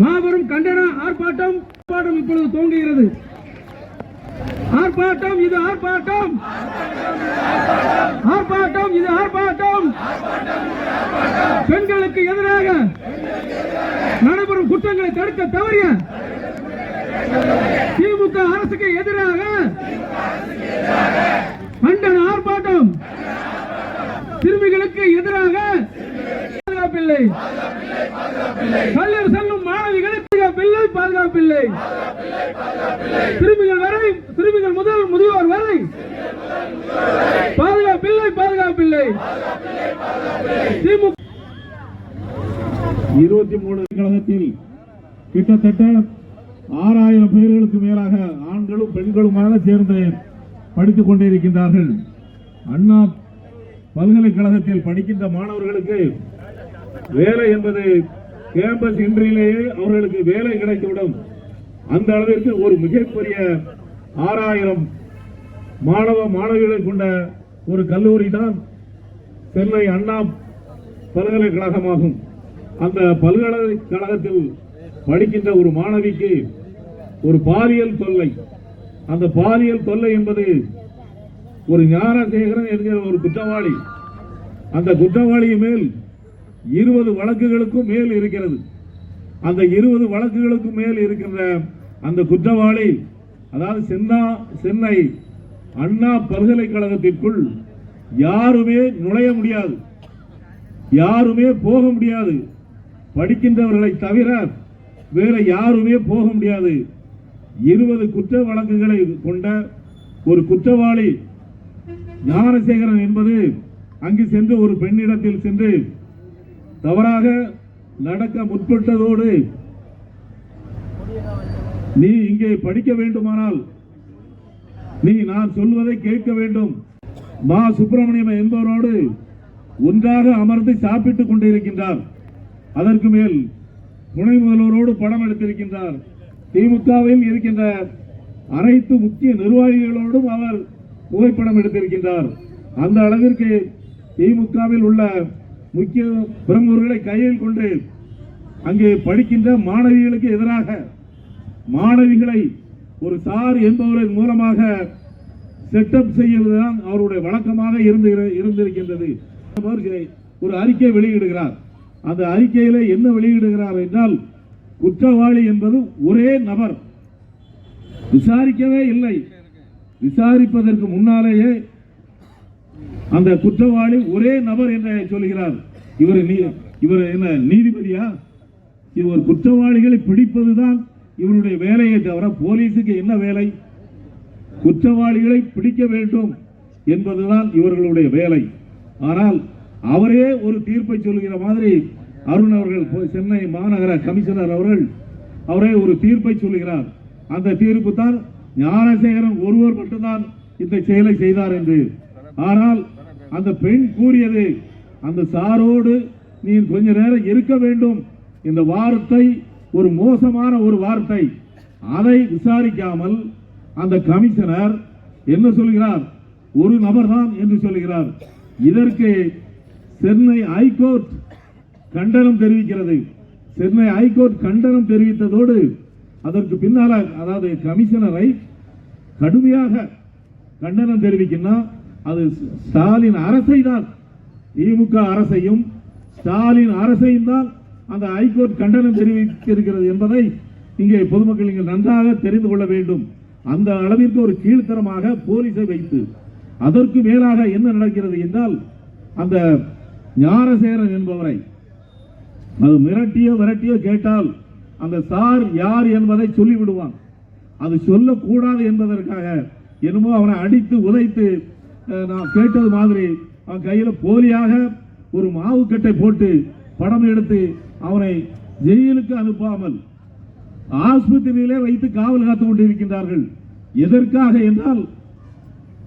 மாபெரும் கண்டன ஆர்ப்பாட்டம் ஆர்ப்பாட்டம் இப்பொழுது துவங்குகிறது. ஆர்ப்பாட்டம் இது ஆர்ப்பாட்டம். ஆர்ப்பாட்டம் இது ஆர்ப்பாட்டம். பெண்களுக்கு எதிராக நடைபெறும் குற்றங்களை தடுக்க தவறிய திமுக அரசுக்கு எதிராக கண்டன ஆர்ப்பாட்டம். சிறுமிகளுக்கு எதிராக பாதுகாப்பில்லை. கல்லூரி பிள்ளை சிறுமிகள் வரை சிறுமிகள் முதல் முதியோர் வரை. பாதுகாப்பில்லை பாதுகாப்பில்லை. திமுக இருபத்தி மூணு கழகத்தில் கிட்டத்தட்ட ஆறாயிரம் பேர்களுக்கு மேலாக ஆண்களும் பெண்களுமாக சேர்ந்து படித்துக் கொண்டிருக்கின்றார்கள். அண்ணா பல்கலைக்கழகத்தில் படிக்கின்ற மாணவர்களுக்கு வேலை என்பது கேம்பஸ் இன்றிலேயே அவர்களுக்கு வேலை கிடைத்துவிடும். அந்த அளவிற்கு ஒரு மிகப்பெரிய ஆறாயிரம் மாணவ மாணவிகளை கொண்ட ஒரு கல்லூரி தான் சென்னை அண்ணா பல்கலைக்கழகமாகும். அந்த பல்கலைக்கழகத்தில் படிக்கின்ற ஒரு மாணவிக்கு ஒரு பாலியல் தொல்லை. அந்த பாலியல் தொல்லை என்பது ஒரு ஞானசேகரன் என்கிற ஒரு குற்றவாளி. அந்த குற்றவாளி மேல் இருபது வழக்குகளுக்கும் மேல் இருக்கிறது. அந்த இருபது வழக்குகளுக்கும் மேல் இருக்கின்ற அந்த குற்றவாளி அதாவது சென்னா சென்னை அண்ணா பல்கலைக்கழகத்திற்குள் யாருமே நுழைய முடியாது. யாருமே போக முடியாது. படிக்கின்றவர்களை தவிர வேற யாருமே போக முடியாது. இருபது குற்ற வழக்குகளை கொண்ட ஒரு குற்றவாளி ஞானசேகரன் என்பது அங்கு சென்று ஒரு பெண்ணிடத்தில் சென்று தவறாக நடக்க முற்பட்டதோடு நீ இங்கே படிக்க வேண்டுமானால் நீ நான் சொல்வதை கேட்க வேண்டும். மா சுப்பிரமணியம் என்பவரோடு ஒன்றாக அமர்ந்து சாப்பிட்டுக் கொண்டிருக்கின்றார். அதற்கு மேல் துணை முதல்வரோடு படம் எடுத்திருக்கின்றார். திமுகவில் இருக்கின்ற அனைத்து முக்கிய நிர்வாகிகளோடும் அவர் புகைப்படம் எடுத்திருக்கின்றார். அந்த அளவிற்கு திமுகவில் உள்ள முக்கிய பிரமுகர்களை கையில் கொண்டு அங்கே படிக்கின்ற மாணவிகளுக்கு எதிராக மாணவிகளை ஒரு சார் என்பவரின் மூலமாக செட்டப் செய்வதுதான் அவருடைய வழக்கமாக இருந்து இருந்திருக்கின்றது. ஒரு அறிக்கை வெளியிடுகிறார். அந்த அறிக்கையில என்ன வெளியிடுகிறார் என்றால் குற்றவாளி என்பது ஒரே நபர். விசாரிக்கவே இல்லை. விசாரிப்பதற்கு முன்னாலேயே அந்த குற்றவாளி ஒரே நபர் என்று சொல்கிறார். இவர் நீ- இவர் என்ன நீதிபதியா? இவர் குற்றவாளிகளை பிடிப்பதுதான் இவருடைய வேலையை தவிர போலீஸுக்கு என்ன வேலை? குற்றவாளிகளை பிடிக்க வேண்டும் என்பதுதான் இவர்களுடைய வேலை. ஆனால் அவரே ஒரு தீர்ப்பை சொல்கிற மாதிரி அருண் அவர்கள் சென்னை மாநகர கமிஷனர் அவர்கள் அவரே ஒரு தீர்ப்பை சொல்கிறார் அந்த தீர்ப்பு தான் ஞானசேகரன் ஒருவர் மட்டும்தான் இந்த செயலை செய்தார் என்று. ஆனால் அந்த பெண் கூறியது அந்த சாரோடு நீ கொஞ்ச நேரம் இருக்க வேண்டும். இந்த வார்த்தை ஒரு மோசமான ஒரு வார்த்தை. அதை விசாரிக்காமல் அந்த கமிஷனர் என்ன சொல்கிறார்? ஒரு நபர் தான் என்று சொல்கிறார். இதற்கு சென்னை ஹைகோர்ட் கண்டனம் தெரிவிக்கிறது. சென்னை ஹைகோர்ட் கண்டனம் தெரிவித்ததோடு அதற்கு பின்னால அதாவது கமிஷனரை கடுமையாக கண்டனம் தெரிவிக்கணும் அது ஸ்டாலின் அரசை தான் திமுக அரசையும் ஸ்டாலின் அரசையும் தான் அந்த ஹைகோர்ட் கண்டனம் தெரிவித்திருக்கிறது என்பதை இங்கே பொதுமக்கள் நீங்கள் நன்றாக தெரிந்து கொள்ள வேண்டும். அந்த அளவிற்கு ஒரு கீழ்த்தரமாக போலீஸை வைத்து அதற்கு மேலாக என்ன நடக்கிறது என்றால் அந்த ஞானசேரன் என்பவரை அது மிரட்டியோ விரட்டியோ கேட்டால் அந்த சார் யார் என்பதை சொல்லிவிடுவான். அது சொல்லக்கூடாது என்பதற்காக என்னமோ அவனை அடித்து உதைத்து நான் கேட்டது மாதிரி அவன் கையில் போலியாக ஒரு மாவுக்கட்டை போட்டு படம் எடுத்து அவனை ஜெயிலுக்கு அனுப்பாமல் ஆஸ்பத்திரியிலே வைத்து காவல் காத்துக் கொண்டிருக்கின்றார்கள். எதற்காக என்றால்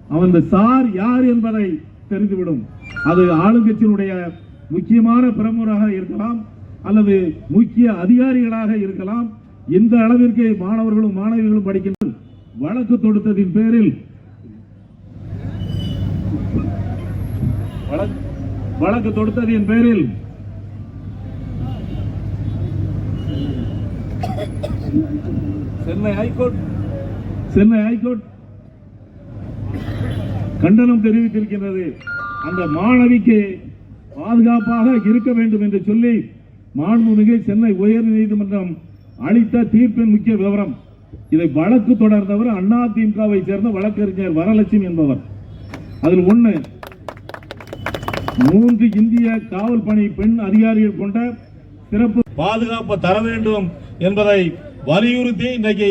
அவன் இந்த சார் யார் என்பதை தெரிந்துவிடும். அது ஆளுங்கட்சியினுடைய முக்கியமான பிரமுகராக இருக்கலாம் அல்லது முக்கிய அதிகாரிகளாக இருக்கலாம். இந்த அளவிற்கு மாணவர்களும் மாணவிகளும் படிக்கின்ற வழக்கு தொடுத்ததின் பேரில் வழக்கு- வழக்கு தொடுத்ததின் பேரில் சென்னை ஹைகோர்ட். சென்னை ஹைகோர்ட். கண்டனம் தெரிவித்திருக்கின்றது. அந்த மாணவிக்கு பாதுகாப்பாக இருக்க வேண்டும் என்று சொல்லி மாண்புமிகு சென்னை உயர் நீதிமன்றம் அளித்த தீர்ப்பின் முக்கிய விவரம். இதை வழக்கு தொடர்ந்தவர் அண்ணா திமுகவை சேர்ந்த வழக்கறிஞர் வரலட்சுமி என்பவர். அதில் ஒண்ணு மூன்று இந்திய காவல் பணி பெண் அதிகாரிகள் கொண்ட சிறப்பு பாதுகாப்பு தர வேண்டும் என்பதை வலியுறுத்தி இன்றைக்கு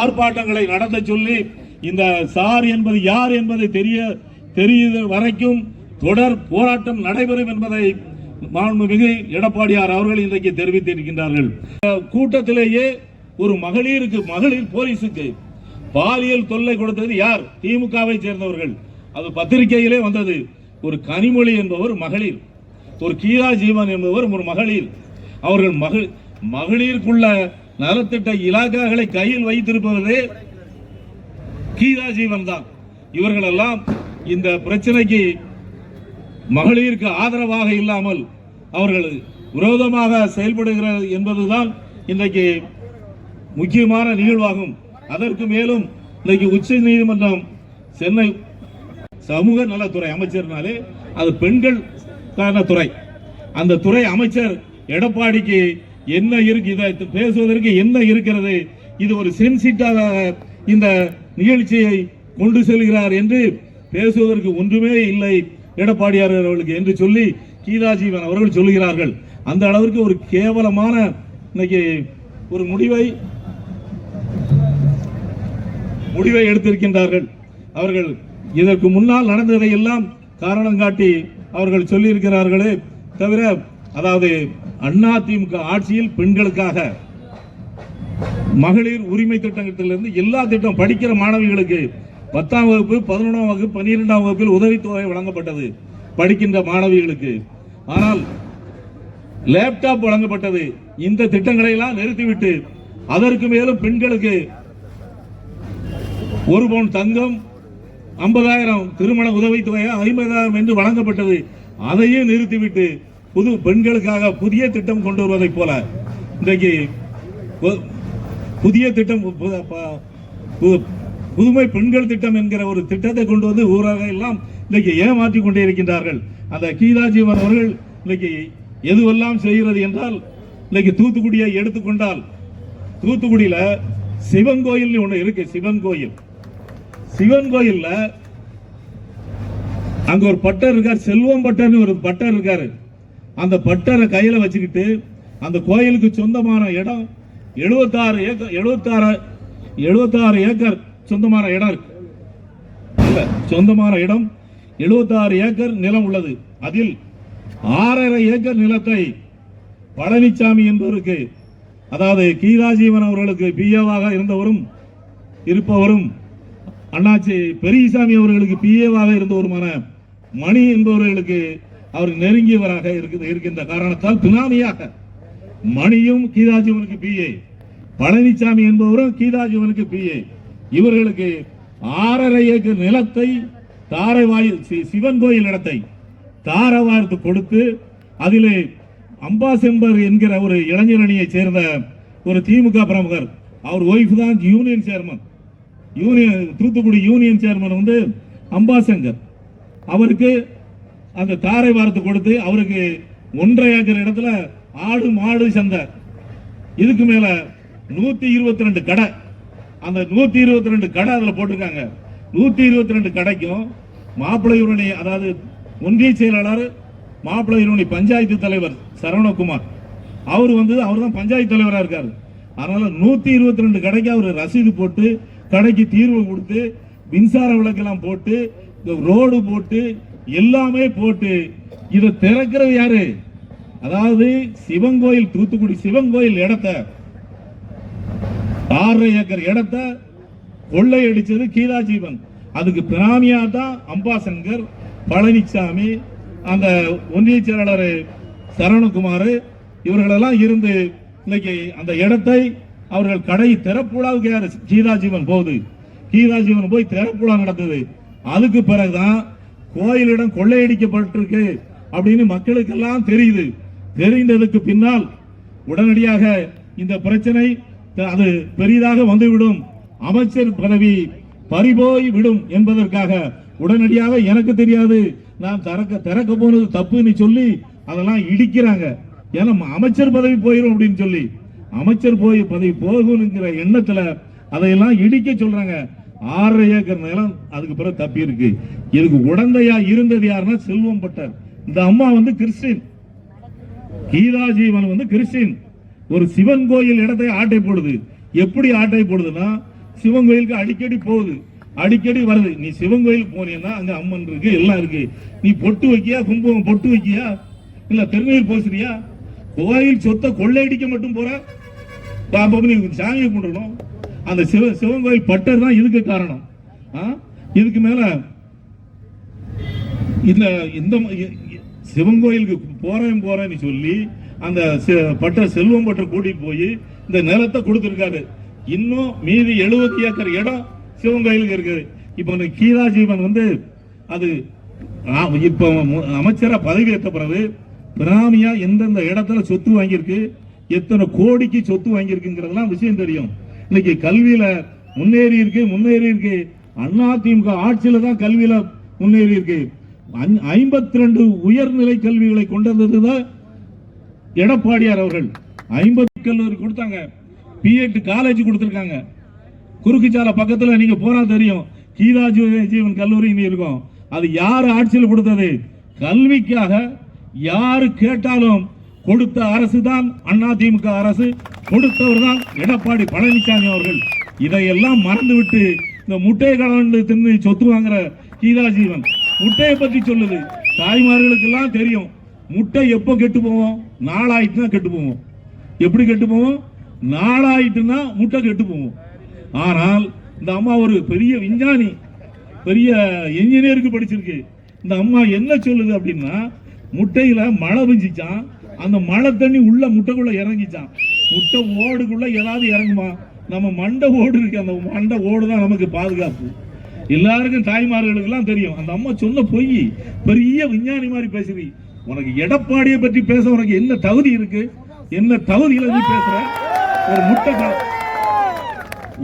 ஆர்ப்பாட்டங்களை நடத்த சொல்லி இந்த சார் என்பது யார் என்பதை தெரிய தெரிய வரைக்கும் தொடர் போராட்டம் நடைபெறும் என்பதை மாண்புமிகு எடப்பாடியார் அவர்கள் இன்றைக்கு தெரிவித்திருக்கின்றார்கள். கூட்டத்திலேயே ஒரு மகளிருக்கு மகளிர் போலீஸுக்கு பாலியல் தொல்லை கொடுத்தது யார்? திமுகவை சேர்ந்தவர்கள். அது பத்திரிகையிலே வந்தது. ஒரு கனிமொழி என்பவர் மகளிர். ஒரு கீதா ஜீவன் என்பவர் ஒரு மகளிர். அவர்கள் மகள் மகளிருக்குள்ள நலத்திட்ட இலாக்காக்களை கையில் வைத்திருப்பவரே கீதா ஜீவன் தான். இவர்களெல்லாம் இந்த பிரச்சனைக்கு மகளிருக்கு ஆதரவாக இல்லாமல் அவர்கள் விரோதமாக செயல்படுகிறது என்பதுதான் இன்றைக்கு முக்கியமான நிகழ்வாகும். அதற்கு மேலும் இன்றைக்கு உச்ச நீதிமன்றம் சென்னை சமூக நலத்துறை அமைச்சர்னாலே அது பெண்கள் துறை. அந்த துறை அமைச்சர் எடப்பாடிக்கு என்ன இருக்கு இதை பேசுவதற்கு என்ன இருக்கிறது? இது ஒரு சென்சிட்டாக இந்த நிகழ்ச்சியை கொண்டு செல்கிறார் என்று பேசுவதற்கு ஒன்றுமே இல்லை எடப்பாடியார் அவர்களுக்கு என்று சொல்லி கீதாஜீவன் அவர்கள் சொல்லுகிறார்கள். அந்த அளவிற்கு ஒரு கேவலமான இன்னைக்கு ஒரு முடிவை முடிவை எடுத்திருக்கின்றார்கள். அவர்கள் இதற்கு முன்னால் நடந்ததை எல்லாம் காரணம் காட்டி அவர்கள் சொல்லியிருக்கிறார்களே தவிர அதாவது அண்ணா திமுக ஆட்சியில் பெண்களுக்காக மகளிர் உரிமை திட்டத்திலிருந்து எல்லா திட்டம் படிக்கிற மாணவிகளுக்கு பத்தாம் வகுப்பு பதினொன்றாம் வகுப்பு பன்னிரெண்டாம் வகுப்பில் உதவித்தொகை வழங்கப்பட்டது படிக்கின்ற மாணவிகளுக்கு. ஆனால் லேப்டாப் வழங்கப்பட்டது. இந்த திட்டங்களை எல்லாம் நிறுத்திவிட்டு அதற்கு மேலும் பெண்களுக்கு ஒரு பவுன் தங்கம் ஐம்பதாயிரம் திருமண உதவித்தொகை ஐம்பதாயிரம் என்று வழங்கப்பட்டது. அதையும் நிறுத்திவிட்டு புது பெண்களுக்காக புதிய திட்டம் கொண்டு வருவதைப் போல இன்றைக்கு புதிய திட்டம் பு- புதுமை பெண்கள் திட்டம் என்கிற ஒரு திட்டத்தை கொண்டு வந்து ஊராக எல்லாம் இன்னைக்கு ஏமாற்றி கொண்டே இருக்கின்றார்கள். அந்த கீதாஜீவன் அவர்கள் இன்னைக்கு எதுவெல்லாம் செய்கிறது என்றால் இன்னைக்கு தூத்துக்குடியை எடுத்துக்கொண்டால் தூத்துக்குடியில் சிவன் கோயில் ஒன்று இருக்கு சிவன் கோயில். சிவன் கோயில்ல அங்க ஒரு பட்டர் இருக்கார் செல்வம் பட்டர்னு ஒரு பட்டர் இருக்காரு. அந்த பட்டரை கையில் வச்சுக்கிட்டு அந்த கோயிலுக்கு சொந்தமான இடம் எழுபத்தாறு ஏக்கர் எழுபத்தாறு எழுபத்தாறு ஏக்கர் சொந்தமான இடம் இருக்கு. சொந்தமான இடம் எழுபத்தாறு ஏக்கர் நிலம் உள்ளது. அதில் ஆறரை ஏக்கர் நிலத்தை பழனிசாமி என்பவருக்கு அதாவது கீதாஜீவன் அவர்களுக்கு பிஏவாக இருந்தவரும் இருப்பவரும் அண்ணாச்சி பெரியசாமி அவர்களுக்கு பிஏவாக இருந்தவருமான மணி என்பவர்களுக்கு அவர் நெருங்கியவராக இருக்குது இருக்கின்ற காரணத்தால் பினாமியாக மணியும் கீதாஜீவனுக்கு பிஏ பழனிசாமி என்பவரும் கீதாஜீவனுக்கு பிஏ இவர்களுக்கு ஆறரை ஏக்கர் நிலத்தை தாரைவாயில் சி- சிவன் கோயில் இடத்தை தாரவார்த்து கொடுத்து அதிலே அம்பாசெம்பர் என்கிற ஒரு இளைஞரணியை சேர்ந்த ஒரு திமுக பிரமுகர். அவர் ஒய்ஃப் தான் union chairman union Thoothukudi union chairman வந்து அம்பாசங்கர். அவருக்கு அந்த தாரை வாரத்தை கொடுத்து அவருக்கு ஒன்றரை ஏக்கர் இடத்துல ஆடு மாடு சந்தை. இதுக்கு மேல நூத்தி இருபத்தி ரெண்டு கடை. அந்த நூத்தி இருபத்தி ரெண்டு கடை அதுல போட்டிருக்காங்க. நூத்தி இருபத்தி ரெண்டு கடைக்கும் மாப்பிள்ளையுடனே அதாவது ஒன்றிய செயலாளர் மாப்பிள்ளையுடனே பஞ்சாயத்து தலைவர் சரவணகுமார். அவர் வந்து அவர் தான் பஞ்சாயத்து தலைவராக இருக்காரு. அதனால நூத்தி இருபத்தி ரெண்டு கடைக்கு அவர் ரசீது போட்டு கடைக்கு தீர்வு கொடுத்து மின்சார விளக்கெல்லாம் போட்டு ரோடு போட்டு எல்லாமே போட்டு இதை திறக்கிறது யாரு? அதாவது சிவன் கோயில் தூத்துக்குடி சிவன் கோயில் இடத்த. ஆறரை ஏக்கர் இடத்த கொள்ளையடிச்சது கீதா ஜீவன் அதுக்கு பிராமியா தான் அம்பாசங்கர் பழனிசாமி அந்த ஒன்றிய செயலாளர் சரவணகுமார் இவர்களெல்லாம் இருந்து இன்னைக்கு அந்த இடத்தை அவர்கள் கடை திறப்புழாவுக்கு யாரு? கீதா ஜீவன் போகுது. கீதா ஜீவன் போய் திறப்புழா நடந்தது அதுக்கு பிறகுதான் கோயிலிடம் கொள்ளையடிக்கப்பட்டிருக்கு அப்படின்னு மக்களுக்கெல்லாம் தெரியுது. தெரிந்ததுக்கு பின்னால் உடனடியாக இந்த பிரச்சனை அது பெரிதாக வந்துவிடும். அமைச்சர் பதவி பறிபோய் விடும் என்பதற்காக உடனடியாக எனக்கு தெரியாது. நான் திறக்க திறக்க போனது தப்புன்னு சொல்லி அதெல்லாம் இடிக்கிறாங்க. ஏன்னா அமைச்சர் பதவி போயிடும் அப்படின்னு சொல்லி. அமைச்சர் போய் பதவி போகும்ங்கிற எண்ணத்துல அதையெல்லாம் இடிக்க சொல்றாங்க. ஆறரை ஏக்கர் நிலம் அதுக்கு பிறகு தப்பி இருக்கு. இதுக்கு உடந்தையா இருந்தது யாருன்னா செல்வம் பட்டர். இந்த அம்மா வந்து கிறிஸ்டின். கீதாஜீவன் வந்து கிறிஸ்டின். ஒரு சிவன் கோயில் இடத்தை ஆட்டை போடுது. எப்படி ஆட்டை போடுதுன்னா சிவன் கோயிலுக்கு அடிக்கடி போகுது. அடிக்கடி வருது. நீ சிவன் கோயிலுக்கு போனீங்கன்னா அங்க அம்மன் இருக்கு எல்லாம் இருக்கு. நீ பொட்டு வைக்கியா கும்பகம் பொட்டு வைக்கியா? இல்ல திருநீர் பூசுறியா? கோயில் சொத்தை கொள்ளையடிக்க மட்டும் போற? அப்ப நீ சாமியை கும்பிடணும். அந்த சிவ சிவன் கோயில் பட்டர் தான் இதுக்கு காரணம். ஆ? இதுக்கு மேல இந்த இந்த சிவன் கோயிலுக்கு போறேன் போறேன்னு சொல்லி அந்த பட்டர் செல்வம் பட்டர் கூட்டிட்டு போய் இந்த நிலத்தை கொடுத்துருக்காரு. இன்னும் மீதி எழுபத்தி ஏக்கர் இடம் சிவன் கோயிலுக்கு இருக்குது. இப்போ அந்த கீதா ஜீவன் வந்து அது இப்போ அமைச்சராக மு- பதவி ஏற்ற பிறகு பிராமியா எந்தெந்த இடத்துல சொத்து வாங்கியிருக்கு எத்தனை கோடிக்கு சொத்து வாங்கியிருக்குங்கிறதெல்லாம் விஷயம் தெரியும். இன்னைக்கு கல்வியில முன்னேறி இருக்கு முன்னேறி இருக்கு. அதிமுக ஆட்சியில தான் கல்வியில முன்னேறி இருக்கு. ஐம்பத்தி ரெண்டு உயர்நிலை கல்விகளை கொண்டு வந்ததுதான் எடப்பாடியார் அவர்கள். ஐம்பது கல்லூரி கொடுத்தாங்க. பிஎட் காலேஜ் கொடுத்துருக்காங்க. குறுக்குச்சாலை பக்கத்தில் நீங்க போனா தெரியும். கீதாஜி ஜீவன் கல்லூரி இங்க இருக்கும். அது யார் ஆட்சியில் கொடுத்தது? கல்விக்காக யாரு கேட்டாலும் கொடுத்த அரசு தான் அதிமுக அரசு கொடுத்தவர் தான் எடப்பாடி பழனிசாமி அவர்கள். இதையெல்லாம் மறந்துவிட்டு இந்த முட்டையை கலந்து தின்னு சொத்து வாங்குற கீதாஜீவன். முட்டையை பத்தி சொல்லுது. தாய்மார்களுக்கெல்லாம் தெரியும். முட்டை எப்போ கெட்டு போவோம்? நாளாயிட்டுனா கெட்டு போவோம். எப்படி கெட்டு போவோம்? நாளாயிட்டுனா முட்டை கெட்டு போவோம். ஆனால் இந்த அம்மா ஒரு பெரிய விஞ்ஞானி பெரிய இன்ஜினியருக்கு படிச்சிருக்கு. இந்த அம்மா என்ன சொல்லுது அப்படின்னா முட்டையில மழை பெஞ்சிச்சான் அந்த மழை தண்ணி உள்ள முட்டைக்குள்ள இறங்கிச்சான் முட்டை ஓடுக்குள்ள ஏதாவது இறங்குமா? நம்ம மண்டை ஓடு இருக்கு அந்த மண்டை ஓடு தான் நமக்கு பாதுகாப்பு. எல்லாருக்கும் தாய்மார்களுக்கெல்லாம் தெரியும். அந்த அம்மா சொன்ன பொய் பெரிய விஞ்ஞானி மாதிரி பேசுறீ. உனக்கு எடப்பாடியை பற்றி பேச உனக்கு என்ன தகுதி இருக்கு? என்ன தகுதியில நீ பேசுற? ஒரு முட்டை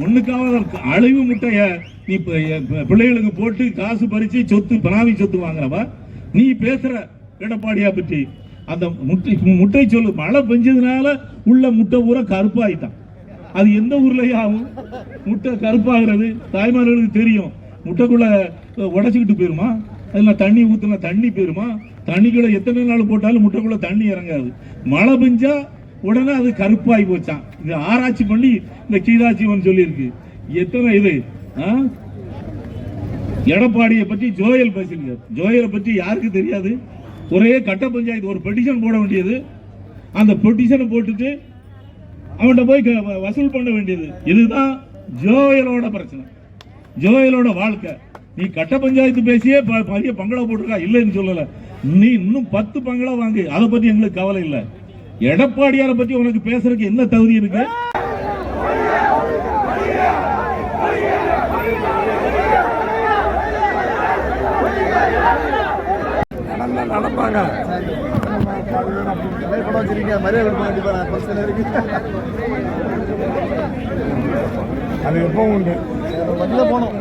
ஒண்ணுக்காவது அழிவு முட்டைய நீ பிள்ளைகளுக்கு போட்டு காசு பறிச்சு சொத்து பிராமி சொத்து வாங்குறவா? நீ பேசுற எடப்பாடியா பற்றி. அந்த முட்டை முட்டை சொல்லு மழை பெஞ்சதுனால உள்ள முட்டை பூரா கருப்பாயிட்டான். அது எந்த ஊர்லயே ஆகும் முட்டை கருப்பாகிறது. தாய்மார்களுக்கு தெரியும். முட்டைக்குள்ள உடச்சிக்கிட்டு போயிருமா? அதில் தண்ணி ஊத்துனா தண்ணி போயிருமா? தண்ணிக்குள்ள எத்தனை நாள் போட்டாலும் முட்டைக்குள்ள தண்ணி இறங்காது. மழை பெஞ்சா உடனே அது கருப்பாகி போச்சான் இது ஆராய்ச்சி பண்ணி இந்த கீதா சொல்லியிருக்கு. எத்தனை இது? ஆ? எடப்பாடியை பற்றி ஜோயல் பேசியிருக்கார். ஜோயலை பற்றி யாருக்கு தெரியாது? ஒரே கட்ட பஞ்சாயத்து ஒரு பெட்டிஷன் போட வேண்டியது அந்த பெட்டிஷனை போட்டுட்டு அவன்கிட்ட போய் வசூல் பண்ண வேண்டியது இதுதான் ஜோயலோட பிரச்சனை ஜோயலோட வாழ்க்கை நீ கட்ட பஞ்சாயத்து பேசியே ப- பெரிய பங்களா போட்டிருக்கா இல்லைன்னு சொல்லல நீ இன்னும் பத்து பங்களா வாங்கு அதை பத்தி எங்களுக்கு கவலை இல்லை எடப்பாடியாரை பத்தி உனக்கு பேசுறதுக்கு என்ன தகுதி இருக்கு நடந்தா நடப்பாங்க. அது எப்பவும் உண்டு. போனோம்